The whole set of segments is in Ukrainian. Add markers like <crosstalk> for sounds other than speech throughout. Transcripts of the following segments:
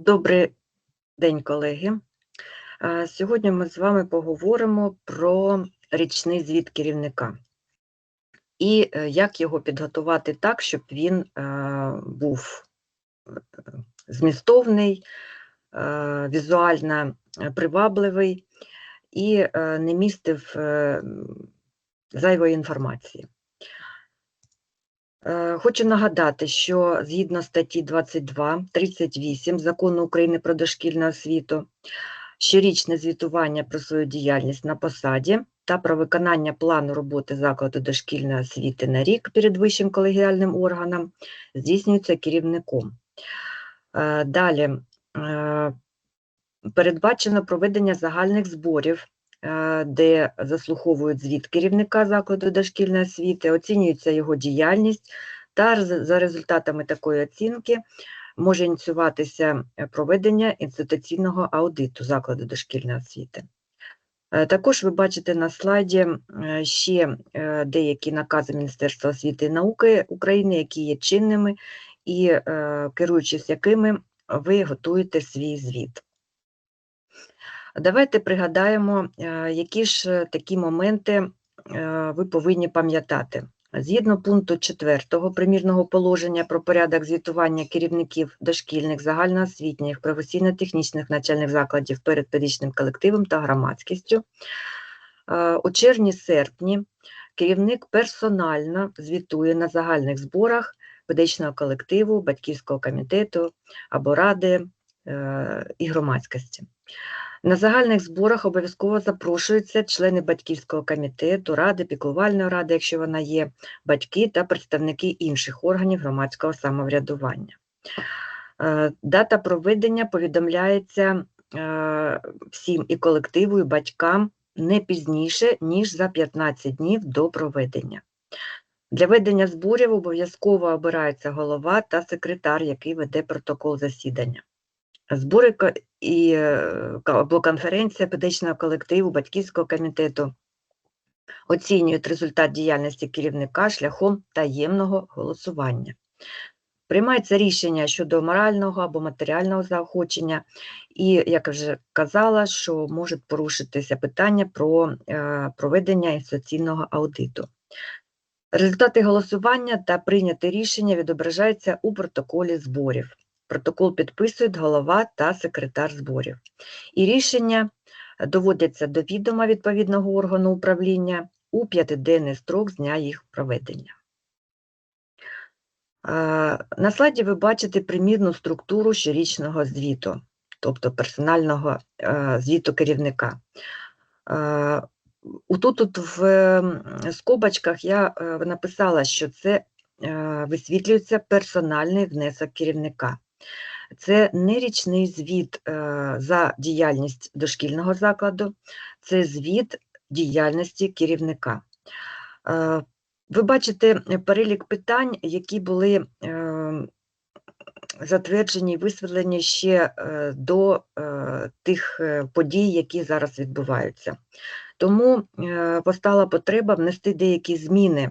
Добрий день, колеги. Сьогодні ми з вами поговоримо про річний звіт керівника і е, як його підготувати так, щоб він е, був е, змістовний, візуально привабливий і не містив зайвої інформації. Е, Хочу нагадати, що згідно статті 22, 38 Закону України про дошкільну освіту, щорічне звітування про свою діяльність на посаді та про виконання плану роботи закладу дошкільної освіти на рік перед вищим колегіальним органом здійснюється керівником. Е, Далі е, передбачено проведення загальних зборів де заслуховують звіт керівника закладу дошкільної освіти, оцінюється його діяльність, та за результатами такої оцінки може ініціюватися е, проведення інституційного аудиту закладу дошкільної освіти. Е, Також ви бачите на слайді е, ще е, деякі накази Міністерства освіти і науки України, які є чинними, і е, керуючись якими ви готуєте свій звіт. Давайте пригадаємо, е, які ж е, такі моменти е, ви повинні пам'ятати. Згідно пункту 4 примірного положення про порядок звітування керівників дошкільних, загальноосвітніх, професійно-технічних навчальних закладів перед педагогічним колективом та громадськістю, у червні-серпні керівник персонально звітує на загальних зборах педагогічного колективу, батьківського комітету або ради і громадськості. На загальних зборах обов'язково запрошуються члени батьківського комітету, ради, піклувальної ради, якщо вона є, батьки та представники інших органів громадського самоврядування. Е, Дата проведення повідомляється е, всім і колективу, і батькам не пізніше, ніж за 15 днів до проведення. Для ведення зборів обов'язково обирається голова та секретар, який веде протокол засідання. Збори і е, або конференція педагогічного колективу, батьківського комітету оцінюють результат діяльності керівника шляхом таємного голосування. Приймається рішення щодо морального або матеріального заохочення, і, як вже казала, що можуть порушитися питання про е, проведення інституційного аудиту. Результати голосування та прийняте рішення відображаються у протоколі зборів. Протокол підписують голова та секретар зборів. І рішення доводяться до відома відповідного органу управління у п'ятиденний строк з дня їх проведення. На слайді ви бачите примірну структуру щорічного звіту, тобто персонального е, звіту керівника. Тут в скобочках я е, написала, що це е, висвітлюється персональний внесок керівника. Це не річний звіт е, за діяльність дошкільного закладу, це звіт діяльності керівника. Е, Ви бачите перелік питань, які були е, затверджені і висвітлені ще до тих подій, які зараз відбуваються. Тому постала потреба внести деякі зміни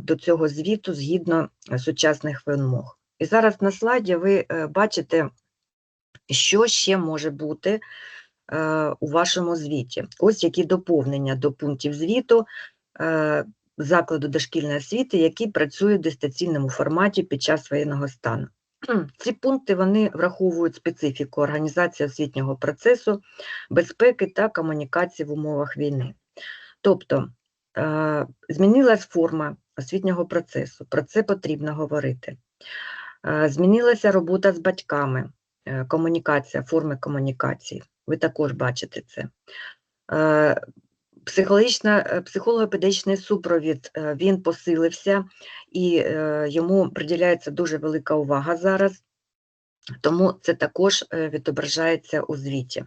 до цього звіту згідно сучасних вимог. І зараз на слайді ви е, бачите, що ще може бути е, у вашому звіті. Ось які доповнення до пунктів звіту е, закладу дошкільної освіти, які працюють в дистанційному форматі під час воєнного стану. Ці пункти вони враховують специфіку організації освітнього процесу, безпеки та комунікації в умовах війни. Тобто змінилась форма освітнього процесу, про це потрібно говорити. Змінилася робота з батьками, е, комунікація, форми комунікації. Ви також бачите це. Е, Психологічна, е, психолого-педагогічний супровід він посилився і йому приділяється дуже велика увага зараз, тому це також відображається у звіті.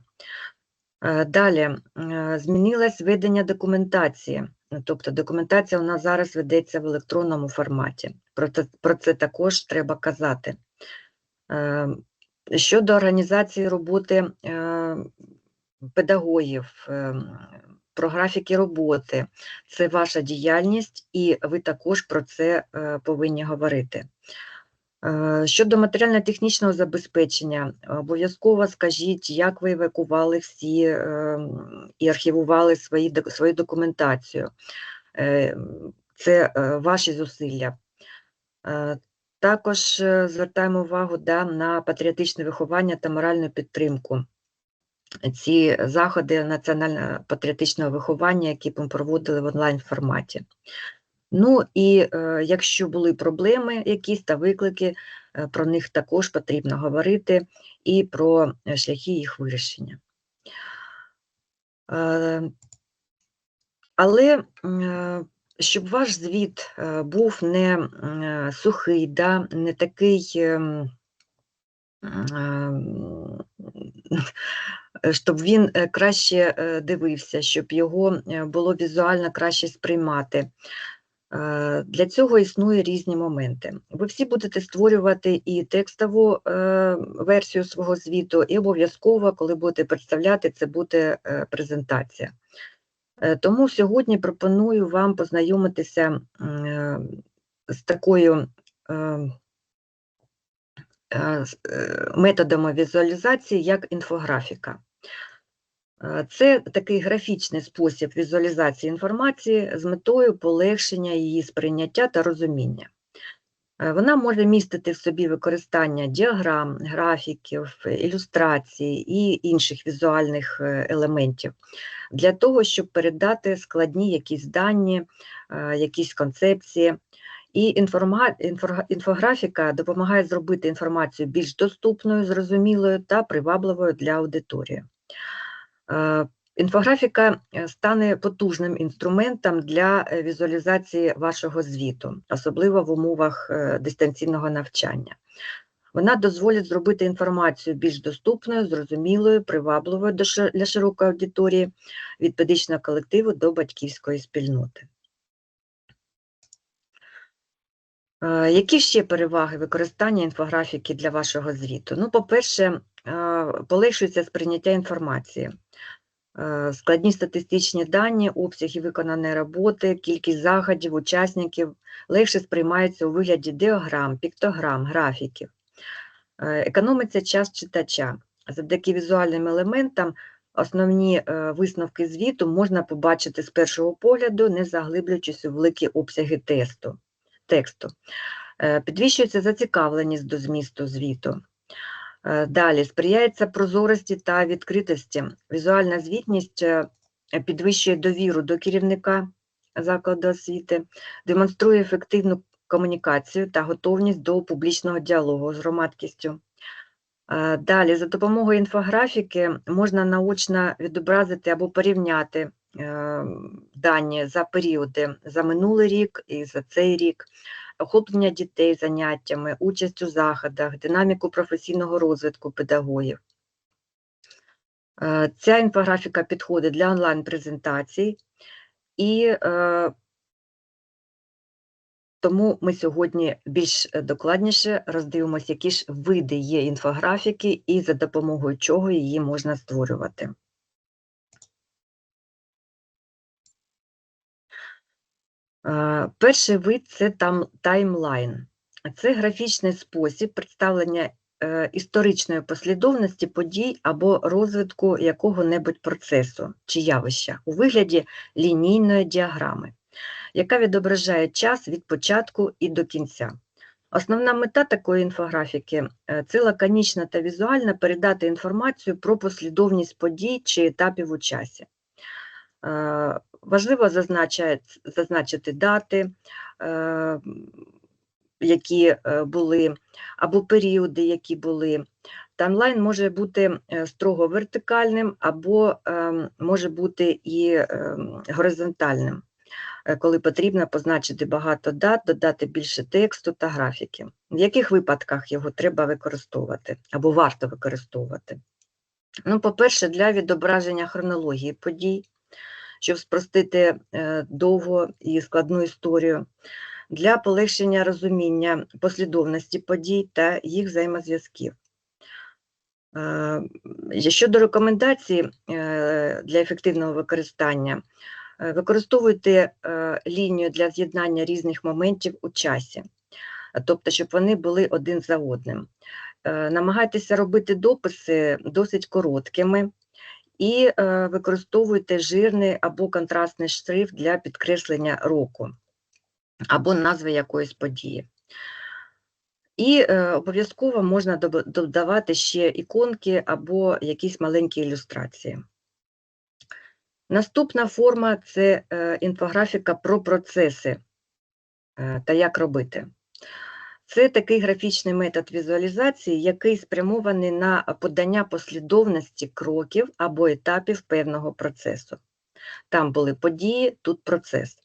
Далі змінилось ведення документації, тобто документація у нас зараз ведеться в електронному форматі. Про це, про це також треба казати. Е, Щодо організації роботи е, педагогів, е, про графіки роботи, це ваша діяльність, і ви також про це е, повинні говорити. Е, Щодо матеріально-технічного забезпечення, обов'язково скажіть, як ви евакували всі е, і архівували свої, свою документацію. Е, Це ваші зусилля. Також звертаємо увагу да, на патріотичне виховання та моральну підтримку. Ці заходи національно-патріотичного виховання, які ми проводили в онлайн форматі. Ну і е, якщо були проблеми якісь та виклики, е, про них також потрібно говорити і про е, шляхи їх вирішення. Але щоб ваш звіт був не сухий, да, не такий, ем, ем, <laughs> щоб він краще дивився, щоб його було візуально краще сприймати. Для цього існує різні моменти. Ви всі будете створювати і текстову е, версію свого звіту, і обов'язково, коли будете представляти, це буде е, презентація. Е, Тому сьогодні пропоную вам познайомитися з такою методами візуалізації, як інфографіка. Це такий графічний спосіб візуалізації інформації з метою полегшення її сприйняття та розуміння. Е, Вона може містити в собі використання діаграм, графіків, ілюстрацій і інших візуальних е, елементів для того, щоб передати складні якісь дані, е, якісь концепції. І інфографіка допомагає зробити інформацію більш доступною, зрозумілою та привабливою для аудиторії. Е, Інфографіка е, стане потужним інструментом для е, візуалізації вашого звіту, особливо в умовах дистанційного навчання. Вона дозволить зробити інформацію більш доступною, зрозумілою, привабливою для широкої аудиторії, від педагогічного колективу до батьківської спільноти. Які ще переваги використання інфографіки для вашого звіту? Ну, по-перше, полегшується сприйняття інформації. Е, Складні статистичні дані, обсяги виконаної роботи, кількість заходів, учасників легше сприймаються у вигляді діаграм, піктограм, графіків. Е, Економиться час читача. Завдяки візуальним елементам основні е, висновки звіту можна побачити з першого погляду, не заглиблюючись у великі обсяги тесту, тексту. Е, Підвищується зацікавленість до змісту звіту. Е, Далі сприяється прозорості та відкритості. Візуальна звітність е, підвищує довіру до керівника закладу освіти, демонструє ефективну комунікацію та готовність до публічного діалогу з громадськістю. Е, Далі, за допомогою інфографіки можна наочно відобразити або порівняти дані за періоди за минулий рік і за цей рік, охоплення дітей заняттями, участь у заходах, динаміку професійного розвитку педагогів. Е, Ця інфографіка підходить для онлайн-презентацій, і е, тому ми сьогодні більш докладніше роздивимося, які ж види є інфографіки і за допомогою чого її можна створювати. Перший вид це там таймлайн. Це графічний спосіб представлення е, історичної послідовності подій або розвитку якого-небудь процесу чи явища у вигляді лінійної діаграми, яка відображає час від початку і до кінця. Основна мета такої інфографіки е, це лаконічно та візуально передати інформацію про послідовність подій чи етапів у часі. Важливо зазначити дати, е, які е, були, або періоди, які були. Таймлайн може бути е, строго вертикальним, або може бути і горизонтальним, коли потрібно позначити багато дат, додати більше тексту та графіки. В яких випадках його треба використовувати або варто використовувати? Ну, по-перше, для відображення хронології подій, щоб спростити е, довгу і складну історію, для полегшення розуміння послідовності подій та їх взаємозв'язків. Е, Щодо рекомендацій е, для ефективного використання, використовуйте лінію для з'єднання різних моментів у часі. тобто, щоб вони були один за одним. Намагайтеся робити дописи досить короткими і е, використовуйте жирний або контрастний шрифт для підкреслення року або назви якоїсь події. І е, обов'язково можна додавати ще іконки або якісь маленькі ілюстрації. Наступна форма це е, інфографіка про процеси е, та як робити. Це такий графічний метод візуалізації, який спрямований на подання послідовності кроків або етапів певного процесу. Там були події, тут процес.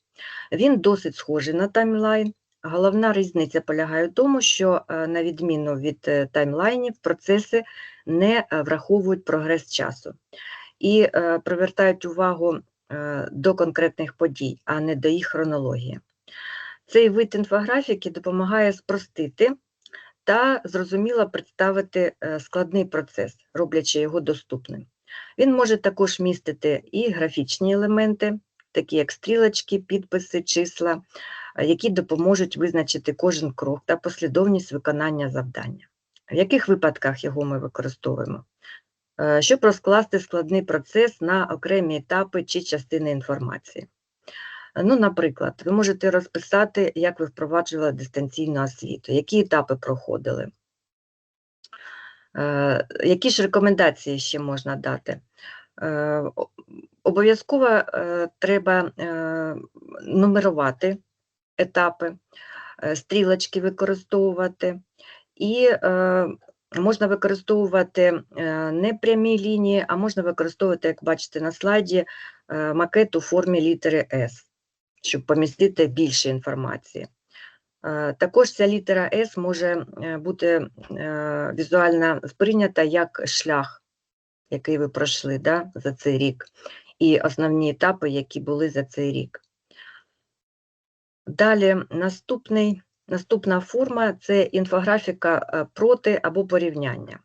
Він досить схожий на таймлайн. Головна різниця полягає в тому, що, е, на відміну від е, таймлайнів, процеси не е, враховують прогрес часу і привертають увагу до конкретних подій, а не до їх хронології. Цей вид інфографіки допомагає спростити та зрозуміло представити е, складний процес, роблячи його доступним. Він може також містити і графічні елементи, такі як стрілочки, підписи, числа, е, які допоможуть визначити кожен крок та послідовність виконання завдання. В яких випадках його ми використовуємо? Е, Щоб розкласти складний процес на окремі етапи чи частини інформації. Ну, наприклад, ви можете розписати, як ви впроваджували дистанційну освіту, які етапи проходили. Е, Які ж рекомендації ще можна дати? Е, Обов'язково е, треба е, нумерувати етапи, е, стрілочки використовувати, і е, можна використовувати е, не прямі лінії, а можна використовувати, як бачите на слайді, е, макет у формі літери S щоб помістити більше інформації. Е, Також ця літера S може е, бути е, візуально сприйнята як шлях, який ви пройшли да, за цей рік, і основні етапи, які були за цей рік. Далі наступний, наступна форма це інфографіка проти або порівняння.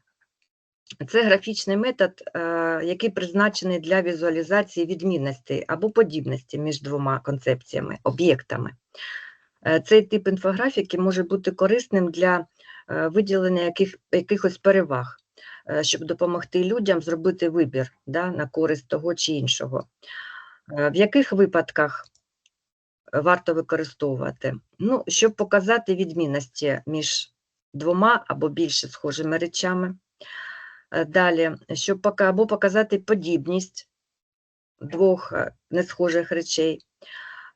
Це графічний метод, е, який призначений для візуалізації відмінностей або подібності між двома концепціями, об'єктами. Е, Цей тип інфографіки може бути корисним для е, виділення яких, якихось переваг, щоб допомогти людям зробити вибір да, на користь того чи іншого. В яких випадках варто використовувати? Ну, щоб показати відмінності між двома або більше схожими речами. Е, Далі, щоб пока, або показати подібність двох е, несхожих речей,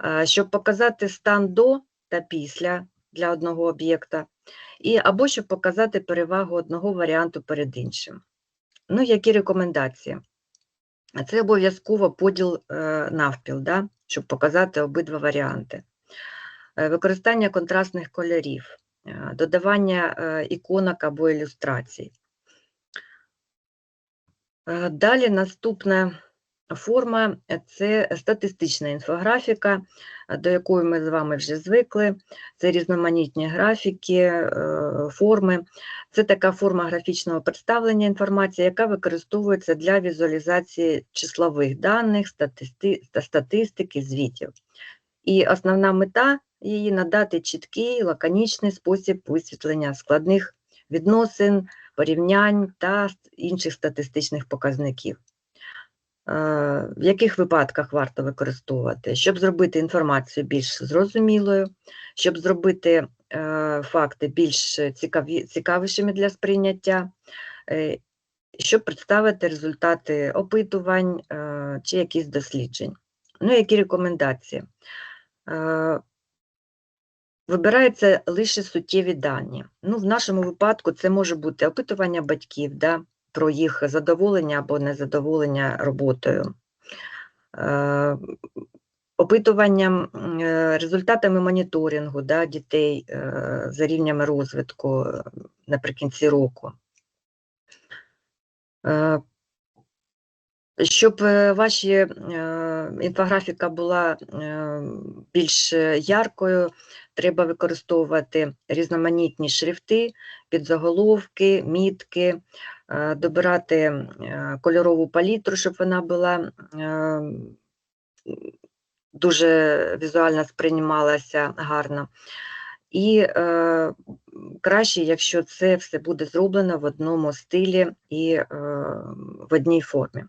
е, щоб показати стан до та після для одного об'єкта, і або щоб показати перевагу одного варіанту перед іншим. Ну, які рекомендації? Це обов'язково поділ навпіл, да? щоб показати обидва варіанти. Використання контрастних кольорів, додавання іконок або ілюстрацій. Е, Далі наступна форма це статистична інфографіка, е, до якої ми з вами вже звикли. Це різноманітні графіки, е, форми. Це така форма графічного представлення інформації, яка використовується для візуалізації числових даних, статисти- статистики, звітів. І основна мета її надати чіткий, лаконічний спосіб висвітлення складних відносин, порівнянь та інших статистичних показників. Е, В яких випадках варто використовувати? Щоб зробити інформацію більш зрозумілою, щоб зробити е, факти більш цікаві, цікавішими для сприйняття, е, щоб представити результати опитувань чи якісь досліджень. Ну, які рекомендації? Вибираються лише суттєві дані. Ну, в нашому випадку це може бути опитування батьків да, про їх задоволення або незадоволення роботою, е, опитуванням е, результатами моніторингу да, дітей е, за рівнями розвитку е, наприкінці року. Е, Щоб е, ваші е, інфографіка була більш яркою, треба використовувати різноманітні шрифти, підзаголовки, мітки, е, добирати е, кольорову палітру, щоб вона була е, дуже візуально сприймалася гарно. і е, краще, якщо це все буде зроблено в одному стилі і е, в одній формі.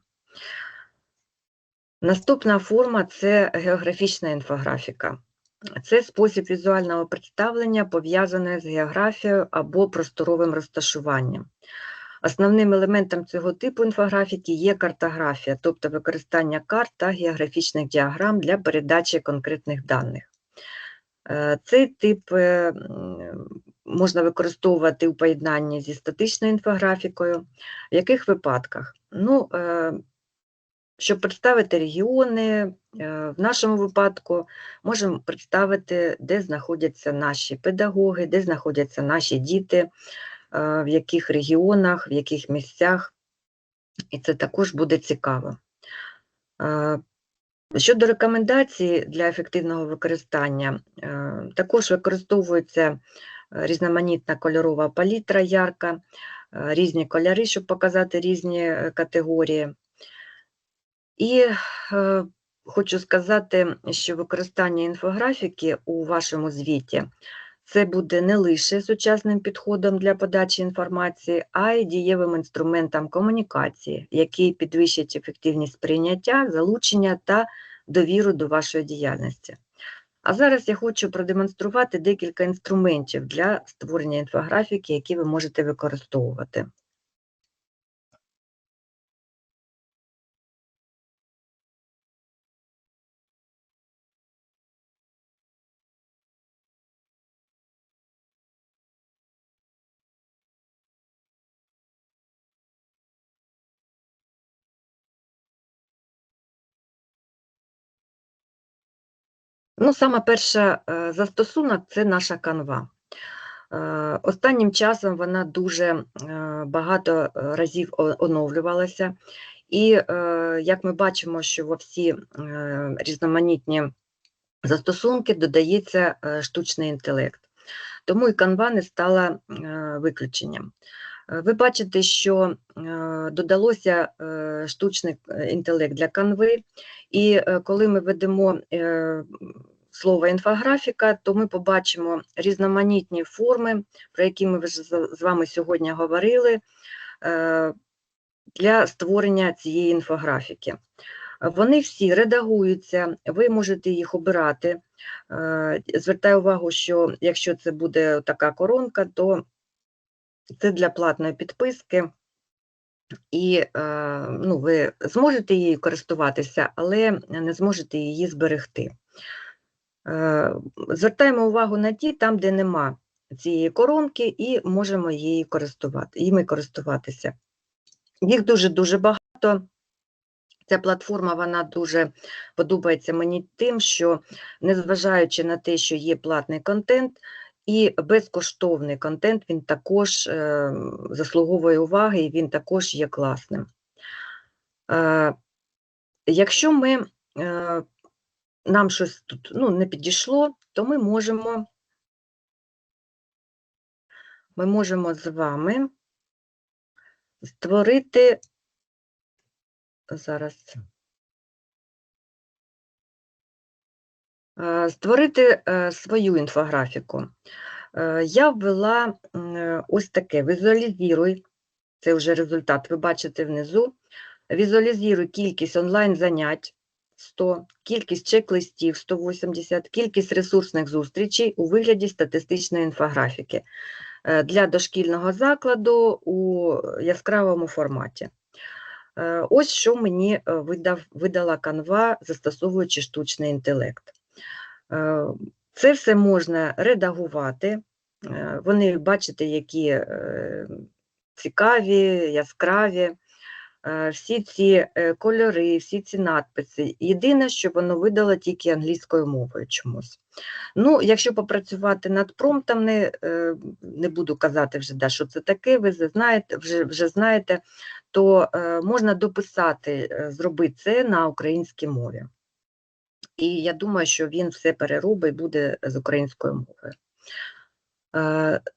Наступна форма це географічна інфографіка. Це спосіб візуального представлення, пов'язаний з географією або просторовим розташуванням. Основним елементом цього типу інфографіки є картографія, тобто використання карт та географічних діаграм для передачі конкретних даних. Е, Цей тип е, можна використовувати у поєднанні зі статичною інфографікою. В яких випадках? Ну, е, щоб представити регіони, е, в нашому випадку можемо представити, де знаходяться наші педагоги, де знаходяться наші діти, е, в яких регіонах, в яких місцях, і це також буде цікаво. Е, Щодо рекомендацій для ефективного використання, також використовується різноманітна кольорова палітра ярка, різні кольори, щоб показати різні категорії. І е, хочу сказати, що використання інфографіки у вашому звіті це буде не лише сучасним підходом для подачі інформації, а й дієвим інструментом комунікації, який підвищить ефективність сприйняття, залучення та довіру до вашої діяльності. А зараз я хочу продемонструвати декілька інструментів для створення інфографіки, які ви можете використовувати. Ну, саме перша е, застосунок це наша канва. Е, Останнім часом вона дуже е, багато разів оновлювалася, і як ми бачимо, що во всі різноманітні застосунки додається штучний інтелект. Тому і канва не стала виключенням. Ви бачите, що додалося штучний інтелект для канви, і коли ми ведемо слово інфографіка, то ми побачимо різноманітні форми, про які ми вже з з вами сьогодні говорили, е, для створення цієї інфографіки. Вони всі редагуються, ви можете їх обирати. Е, Звертаю увагу, що якщо це буде така коронка, то це для платної підписки, і е, ну, ви зможете її користуватися, але не зможете її зберегти. Е, Звертаємо увагу на ті, там, де нема цієї коронки, і можемо її користувати, їми користуватися. Їх дуже-дуже багато. Ця платформа вона дуже подобається мені тим, що незважаючи на те, що є платний контент, і безкоштовний контент він також е, заслуговує уваги і він також є класним. Е, якщо ми, е, нам щось тут ну, не підійшло, то ми можемо, ми можемо з вами створити зараз. Е, Створити е, свою інфографіку. Е, Я ввела ось таке: візуалізуй, це вже результат, ви бачите внизу. Візуалізуй кількість онлайн-занять 100, кількість чек-листів 180, кількість ресурсних зустрічей у вигляді статистичної інфографіки е, для дошкільного закладу у яскравому форматі. Е, Ось що мені е, видав, видала канва, застосовуючи штучний інтелект. Це все можна редагувати. Вони, бачите, які цікаві, яскраві. Е, Всі ці е, кольори, всі ці надписи. Єдине, що воно видало тільки англійською мовою чомусь. Ну, якщо попрацювати над промптом, не, е, не буду казати вже, да, що це таке, ви знаєте, вже, вже знаєте, то можна дописати, зробити це на українській мові. І я думаю, що він все переробить буде з українською мовою.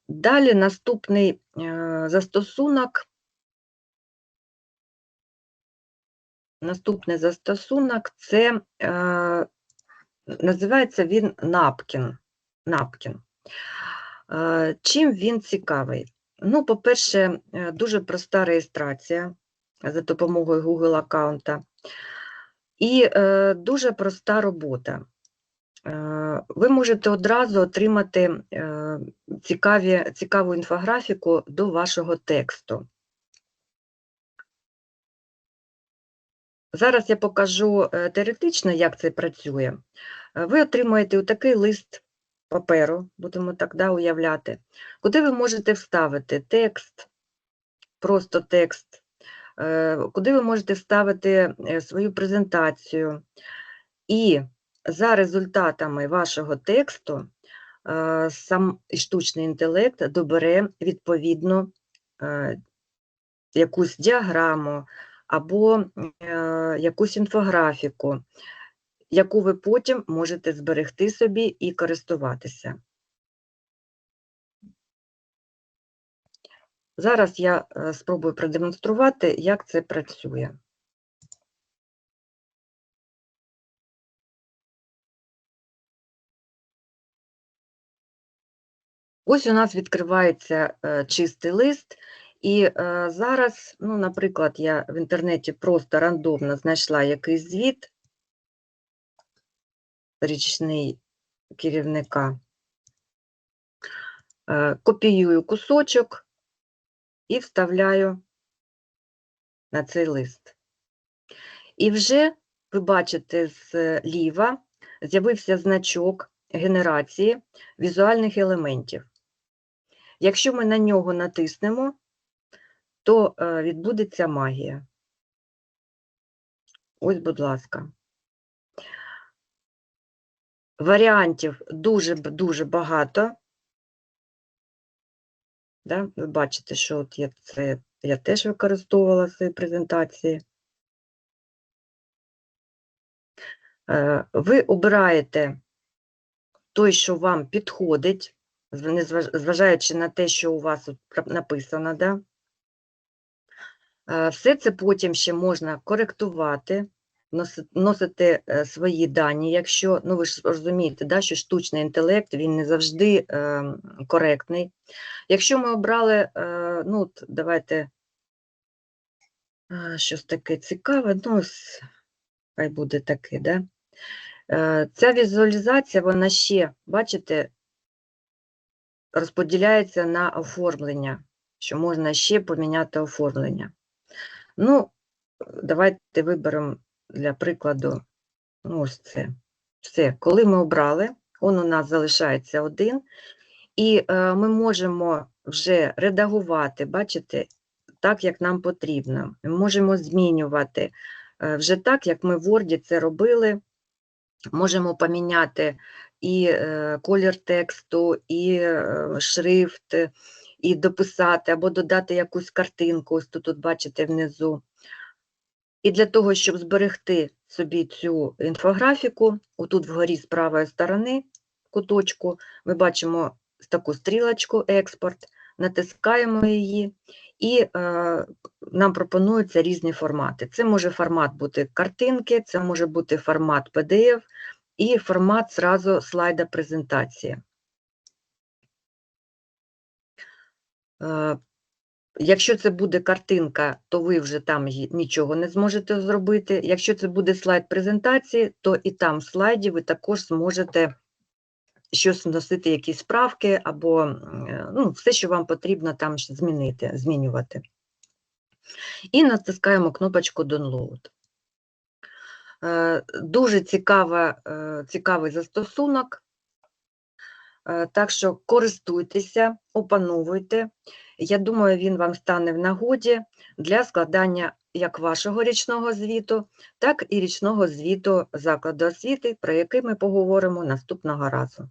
Далі наступний застосунок. Наступний застосунок це е, називається він Напкін. Напкін. Е, Чим він цікавий? Ну, по-перше, е, дуже проста реєстрація за допомогою Google аккаунта і дуже проста робота. Ви можете одразу отримати цікаві, цікаву інфографіку до вашого тексту. Зараз я покажу е, теоретично, як це працює. Е, Ви отримаєте такий лист паперу, будемо так да, уявляти, куди ви можете вставити текст, просто текст, е, куди ви можете вставити свою презентацію. І за результатами вашого тексту сам штучний інтелект добере відповідно е, якусь діаграму або е, якусь інфографіку, яку ви потім можете зберегти собі і користуватися. Зараз я е, спробую продемонструвати, як це працює. Ось у нас відкривається е, чистий лист, і е, зараз, ну, наприклад, я в інтернеті просто рандомно знайшла якийсь звіт річний керівника, е, копіюю кусочок і вставляю на цей лист. І вже ви бачите зліва з'явився значок генерації візуальних елементів. Якщо ми на нього натиснемо, то е, відбудеться магія. Ось, будь ласка. Варіантів дуже-дуже багато. Да? Ви бачите, що от я це я теж використовувала в своїй презентації. Е, Ви обираєте той, що вам підходить, зважаючи на те, що у вас написано, да? Е, все це потім ще можна коректувати, вносити е, свої дані, якщо, ну ви ж розумієте, да, що штучний інтелект, він не завжди е, коректний. Якщо ми обрали, е, ну, от, давайте е, щось таке цікаве, ну, хай буде таке, да? Е, ця візуалізація, вона ще, бачите, розподіляється на оформлення, що можна ще поміняти оформлення. Ну, давайте виберемо для прикладу ось це. Все, коли ми обрали, он у нас залишається один, і е, ми можемо вже редагувати, бачите, так, як нам потрібно. Ми можемо змінювати е, вже так, як ми в Word це робили. Можемо поміняти і е, колір тексту, і е, шрифт, і дописати, або додати якусь картинку, ось тут, тут бачите внизу. І для того, щоб зберегти собі цю інфографіку, отут вгорі з правої сторони куточку, ми бачимо таку стрілочку експорт, натискаємо її, і е, нам пропонуються різні формати. Це може формат бути картинки, це може бути формат PDF і формат зразу слайда презентації. Якщо це буде картинка, то ви вже там нічого не зможете зробити. Якщо це буде слайд презентації, то і там в слайді ви також зможете щось вносити, якісь справки, або ну, все, що вам потрібно там змінити, змінювати. І натискаємо кнопочку Download. Е, дуже цікава, е, цікавий застосунок, е, так що користуйтеся, опановуйте. Я думаю, він вам стане в нагоді для складання як вашого річного звіту, так і річного звіту закладу освіти, про який ми поговоримо наступного разу.